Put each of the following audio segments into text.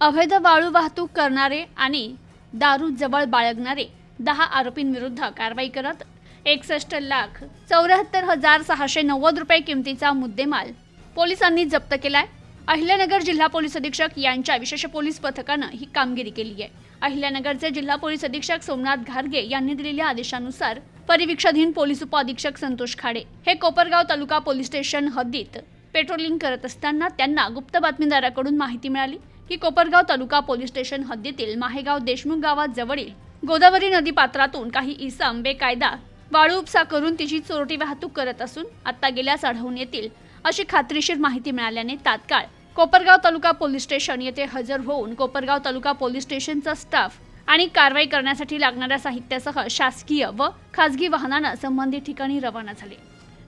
अवैध वाळू वाहतूक करणारे आणि दारू जवळ बाळगणारे दहा आरोपींविरुद्ध कारवाई करत एकसष्ट लाख चौऱ्याहत्तर हजार सहाशे नव्वद रुपये किमतीचा मुद्देमाल पोलिसांनी जप्त केलाय. अहिल्यानगर जिल्हा पोलीस अधीक्षक यांच्या विशेष पोलीस पथकानं ही कामगिरी केली आहे. अहिल्यानगरचे जिल्हा पोलीस अधीक्षक सोमनाथ घारगे यांनी दिलेल्या आदेशानुसार परिवीक्षाधीन पोलीस उपअधीक्षक संतोष खाडे हे कोपरगाव तालुका पोलीस स्टेशन हद्दीत पेट्रोलिंग करत असताना त्यांना गुप्त बातमीदाराकडून माहिती मिळाली. की कोपरगाव तालुका पोलीस स्टेशन हद्दीतील माहेगाव देशमुख गावात जवळील गोदावरी नदी पात्रातून काही इसम बेकायदा वाळू उपसा करून तिची चोरटी वाहतूक करत असून आता गेल्यास आढळून येतील अशी खात्रीशीर माहिती मिळाल्याने तात्काळ कोपरगाव तालुका पोलीस स्टेशन येथे हजर होऊन कोपरगाव तालुका पोलीस स्टेशनचा स्टाफ आणि कारवाई करण्यासाठी लागणाऱ्या साहित्यासह शासकीय व खासगी वाहनानं संबंधित ठिकाणी रवाना झाले.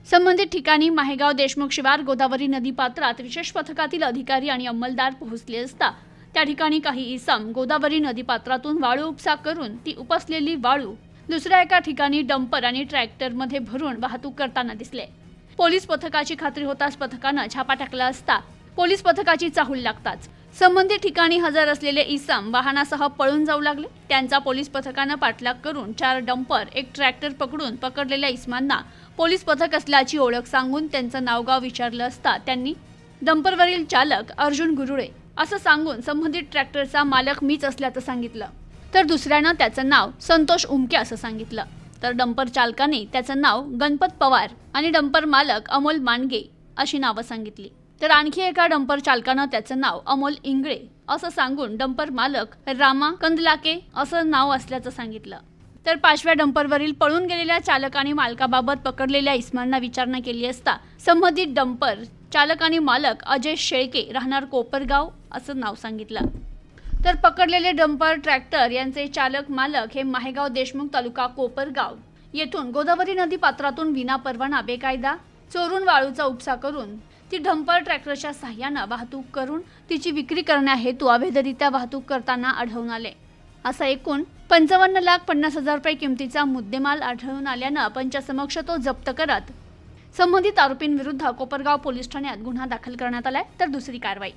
संबंधित ठिकाणी माहेगाव देशमुख शिवार गोदावरी नदी पात्रात विशेष पथकातील अधिकारी आणि अंमलदार पोहोचले असता त्या ठिकाणी काही इसम गोदावरी नदी पात्रातून वाळू उपसा करून ती उपसलेली वाळू दुसऱ्या एका ठिकाणी डंपर आणि ट्रॅक्टरमध्ये भरून वाहतूक करताना दिसले. पोलीस पथकाची खात्री होताच पथकानं छापा टाकला असता पोलीस पथकाची चाहूल लागताच संबंधित ठिकाणी हजर असलेले इसम वाहनासह पळून जाऊ लागले. त्यांचा पोलीस पथकानं पाठलाग करून चार डंपर एक ट्रॅक्टर पकडून पकडलेल्या इसमांना पोलीस पथक असल्याची ओळख सांगून त्यांचं नावगाव विचारलं असता त्यांनी डंपरवरील चालक अर्जुन गुरुळे असं सांगून संबंधित ट्रॅक्टरचा मालक मीच असल्याचं सांगितलं. तर दुसऱ्यानं त्याचं नाव संतोष उमके असं सांगितलं. तर डंपर चालकाने त्याचं नाव गणपत पवार आणि डंपर मालक अमोल मांडगे अशी नावं सांगितली. तर आणखी एका डंपर चालकानं त्याचं नाव अमोल इंगळे असं सांगून डंपर मालक रामा कंदलाके असं नाव असल्याचं सांगितलं. तर पाचव्या डंपरवरील पळून गेलेल्या चालक आणि मालकाबाबत पकडलेल्या इस्मांना विचारणा केली असता संबंधित डंपर चालक आणि मालक अजय शेळके राहणार कोपरगाव असं नाव सांगितलं. तर पकडलेले डंपर ट्रॅक्टर यांचे चालक मालक हे माहेगाव देशमुख तालुका कोपरगाव येथून गोदावरी नदी पात्रातून विनापरवाना बेकायदा चोरून वाळूचा उपसा करून ती डंपर ट्रॅक्टरच्या सहाय्यानं वाहतूक करून तिची विक्री करण्याहेतू अवैधरित्या वाहतूक करताना आढळून आले. असा एकूण पंचावन्न लाख पन्नास हजार रुपये किमतीचा मुद्देमाल आढळून आल्यानं पंचासमक्ष तो जप्त करत संबंधित आरोपींविरुद्ध कोपरगाव पोलीस ठाण्यात गुन्हा दाखल करण्यात आलाय तर दुसरी कारवाई.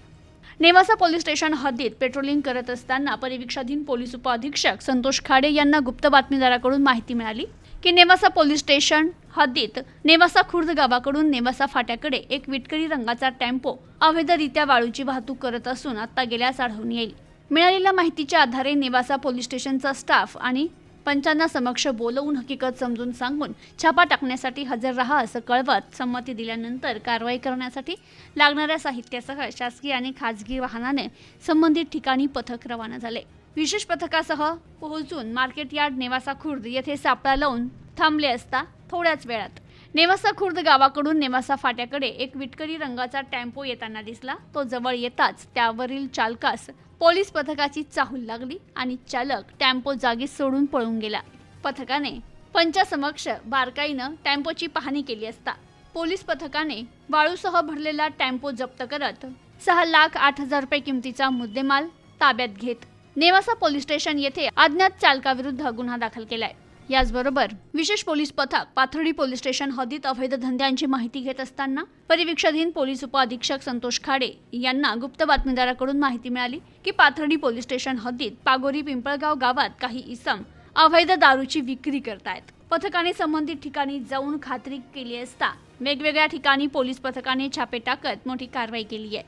नेवासा पोलीस स्टेशन हद्दीत पेट्रोलिंग करत असताना परिवीक्षाधीन पोलीस उपअधीक्षक संतोष खाडे यांना गुप्त बातमीदाराकडून माहिती मिळाली की नेवासा पोलीस स्टेशन हद्दीत नेवासा खुर्द गावाकडून नेवासा फाट्याकडे एक विटकरी रंगाचा टेम्पो अवैधरित्या वाळूची वाहतूक करत असून आता गेल्यास आढळून येईल. मिळालेल्या माहितीच्या आधारे नेवासा पोलीस स्टेशनचा स्टाफ आणि पंचांना समक्ष बोलवून हकीकत समजून सांगून छापा टाकण्यासाठी हजर राहा असं कळवत संमती दिल्यानंतर कारवाई करण्यासाठी लागणाऱ्या साहित्यासह शासकीय आणि खाजगी वाहनाने संबंधित ठिकाणी पथक रवाना झाले. विशेष पथकासह पोहोचून मार्केट यार्ड नेवासा खुर्द येथे सापळा लावून थांबले असता थोड्याच वेळात नेवासा खुर्द गावाकडून नेवासा फाट्याकडे एक विटकरी रंगाचा टेम्पो येताना दिसला. तो जवळ येताच त्यावरील चालकास पोलीस पथकाची चाहूल लागली आणि चालक टेम्पो जागीच सोडून पळून गेला. पथकाने पंचासमक्ष बारकाईनं टेम्पोची पाहणी केली असता. पोलीस पथकाने वाळूसह भरलेला टेम्पो जप्त करत सहा लाख आठ हजार रुपये किमतीचा मुद्देमाल ताब्यात घेत नेवासा पोलीस स्टेशन येथे अज्ञात चालकाविरुद्ध गुन्हा दाखल केलाय. याचबरोबर विशेष पोलीस पथक पाथर्डी पोलीस स्टेशन हद्दीत अवैध धंद्यांची माहिती घेत असताना परिवीक्षाधीन पोलीस उपअधीक्षक संतोष खाडे यांना गुप्त बातमीदाराकडून माहिती मिळाली की पाथर्डी पोलीस स्टेशन हद्दीत पागोरी पिंपळगाव गावात काही इसम अवैध दारूची विक्री करतायत. पथकाने संबंधित ठिकाणी जाऊन खात्री केली असता वेगवेगळ्या ठिकाणी पोलीस पथकाने छापे टाकत मोठी कारवाई केली आहे.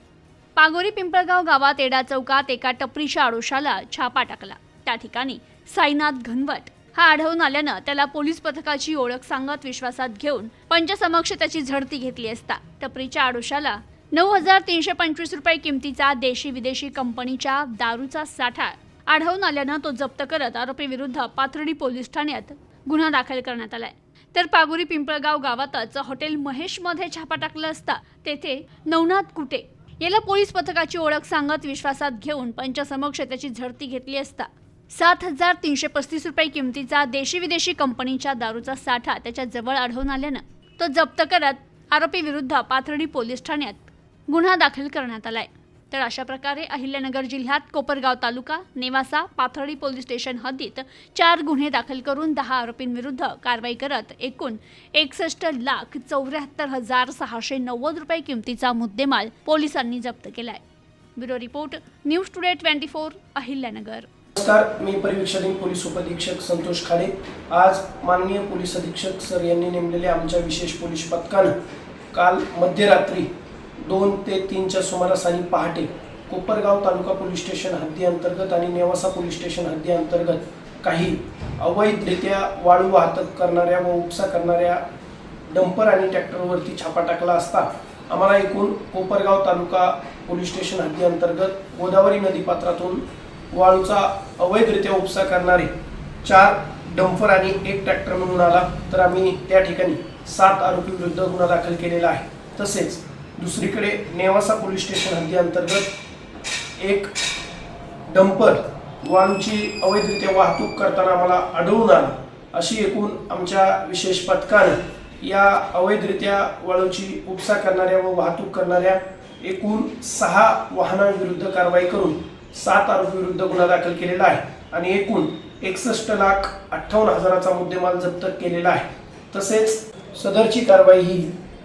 पागोरी पिंपळगाव गावात एडा चौकात एका टपरीच्या आडोशाला छापा टाकला. त्या ठिकाणी साईनाथ घनवट हा आढळून आल्यानं त्याला पोलीस पथकाची ओळख सांगत विश्वासात घेऊन पंचसमक्ष त्याची झडती घेतली असता. टपरीच्या आडोशाला नऊ हजार तीनशे पंचवीस रुपये किमतीचा देशी विदेशी कंपनीच्या दारूचा साठा आढळून आल्यानं तो जप्त करत आरोपीविरुद्ध पाथर्डी पोलीस ठाण्यात गुन्हा दाखल करण्यात आलाय. तर पागुरी पिंपळगाव गावातच हॉटेल महेशमध्ये छापा टाकला असता तेथे नवनाथ कुटे याला पोलीस पथकाची ओळख सांगत विश्वासात घेऊन पंचसमक्ष त्याची झडती घेतली असता सात हजार तीनशे पस्तीस रुपये किमतीचा देशी विदेशी कंपनीच्या दारूचा साठा त्याच्याजवळ आढळून आल्यानं तो जप्त करत आरोपी विरुद्ध पाथर्डी पोलीस ठाण्यात गुन्हा दाखल करण्यात आलाय. तर अशा प्रकारे अहिल्यानगर जिल्ह्यात कोपरगाव तालुका नेवासा पाथर्डी पोलीस स्टेशन हद्दीत चार गुन्हे दाखल करून दहा आरोपींविरुद्ध कारवाई करत एकूण एकसष्ट लाख चौऱ्याहत्तर हजार सहाशे नव्वद रुपये किमतीचा मुद्देमाल पोलिसांनी जप्त केलाय. Bureau report news today twenty four Ahilyanagar. नमस्कार मी परिवीक्षाधीन पोलीस उपअधीक्षक संतोष खाडे. आज माननीय पोलीस अधीक्षक सर यांनी नेमलेल्या आमच्या विशेष पोलीस पथकानं काल मध्यरात्री दोन ते तीनच्या सुमारास आणि पहाटे कोपरगाव तालुका पोलीस स्टेशन हद्दी अंतर्गत आणि नेवासा पोलीस स्टेशन हद्दी अंतर्गत काही अवैधरित्या वाळू वाहतूक करणाऱ्या व उपसा करणाऱ्या डंपर आणि ट्रॅक्टरवरती छापा टाकला असता आम्हाला एकूण कोपरगाव तालुका पोलीस स्टेशन हद्दी अंतर्गत गोदावरी नदीपात्रातून वाळूचा अवैधरित्या उपसा करणारे चार डंपर आणि एक ट्रॅक्टर मिळून आला तर आम्ही त्या ठिकाणी सात आरोपी विरुद्ध गुन्हा दाखल केलेला आहे. तसेच दुसरीकडे नेवासा पोलीस स्टेशन हद्दीअंतर्गत एक डंपर वाळूची अवैधरित्या वाहतूक करताना आम्हाला आढळून आला. अशी एकूण आमच्या विशेष पथकानं या अवैधरित्या वाळूची उपसा करणाऱ्या व वाहतूक करणाऱ्या एकूण सहा वाहनांविरुद्ध कारवाई करून सात आरोपीविरुद्ध गुन्हा दाखल केलेला आहे आणि एकूण एकसष्ट लाख अठ्ठावन्न हजाराचा मुद्देमाल जप्त केलेला आहे. तसेच सदरची कारवाई ही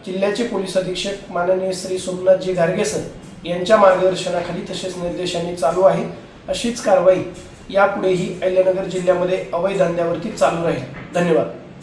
जिल्ह्याचे पोलीस अधीक्षक माननीय श्री सोमनाथजी घारगेसर यांच्या मार्गदर्शनाखाली तसेच निर्देशांनी चालू आहे. अशीच कारवाई यापुढेही अहिल्यानगर जिल्ह्यामध्ये अवैध धंद्यावरती चालू राहील. धन्यवाद.